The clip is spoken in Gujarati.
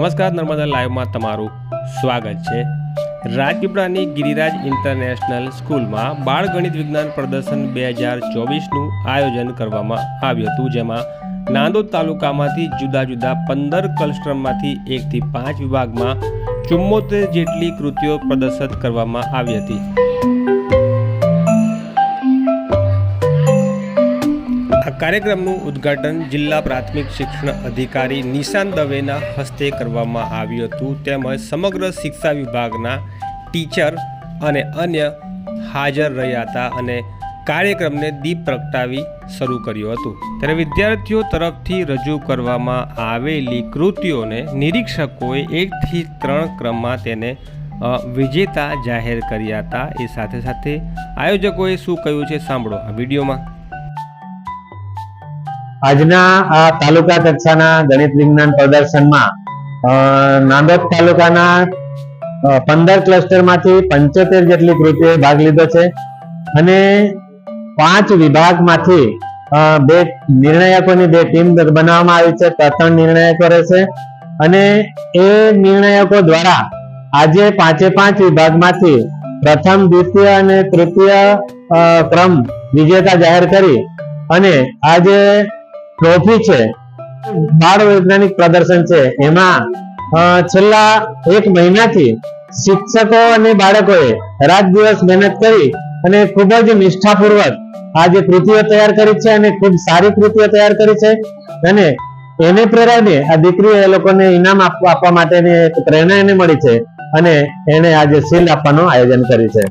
નમસ્કાર, નર્મદા લાઈવમાં તમારું સ્વાગત છે. રાજપીપળાની ગિરિરાજ ઇન્ટરનેશનલ સ્કૂલમાં બાળ ગણિત વિજ્ઞાન પ્રદર્શન બે હજાર ચોવીસનું આયોજન કરવામાં આવ્યું હતું, જેમાં નાંદોદ તાલુકામાંથી જુદા જુદા પંદર ક્લસ્ટરમાંથી એકથી પાંચ વિભાગમાં ચુમ્મોતેર જેટલી કૃતિઓ પ્રદર્શિત કરવામાં આવી હતી. આ કાર્યક્રમનું ઉદ્ઘાટન જિલ્લા પ્રાથમિક શિક્ષણ અધિકારી નિશાન દવેના હસ્તે કરવામાં આવ્યું હતું. તેમજ સમગ્ર શિક્ષા વિભાગના ટીચર અને અન્ય હાજર રહ્યા હતા અને કાર્યક્રમને દીપ પ્રગટાવી શરૂ કર્યું હતું. ત્યારે વિદ્યાર્થીઓ તરફથી રજૂ કરવામાં આવેલી કૃતિઓને નિરીક્ષકોએ એકથી ત્રણ ક્રમમાં તેને વિજેતા જાહેર કર્યા હતા. એ સાથે સાથે આયોજકોએ શું કહ્યું છે સાંભળો આ વિડીયોમાં. આજના તાલુકા કક્ષાના ગણિત વિજ્ઞાન પ્રદર્શનમાં નાંદોદ તાલુકાના પંદર ક્લસ્ટરમાંથી પંચોતેર જેટલી કૃતિઓએ ભાગ લીધો છે અને પાંચ વિભાગમાંથી બે નિર્ણાયકોની બે ટીમ બનાવવામાં આવી છે ત્રણ નિર્ણાયકો રહેશે અને એ નિર્ણાયકો દ્વારા આજે પાંચે પાંચ વિભાગમાંથી પ્રથમ, દ્વિતીય અને તૃતીય ક્રમ વિજેતા જાહેર કરી અને આ જે ટ્રોફી છે. બાળ વૈજ્ઞાનિક પ્રદર્શન છે. એમાં છેલ્લા એક મહિનાથી શિક્ષકો અને બાળકોએ રાત દિવસ મહેનત કરી અને ખૂબ જ નિષ્ઠાપૂર્વક આ જે કૃતિઓ તૈયાર કરી છે અને ખૂબ સારી કૃતિઓ તૈયાર કરી છે અને એને પ્રેરાઈને આ દીકરીઓ એ લોકોને ઇનામ આપવા માટેની એક પ્રેરણા એને મળી છે અને એને આજે સીલ આપવાનું આયોજન કર્યું છે.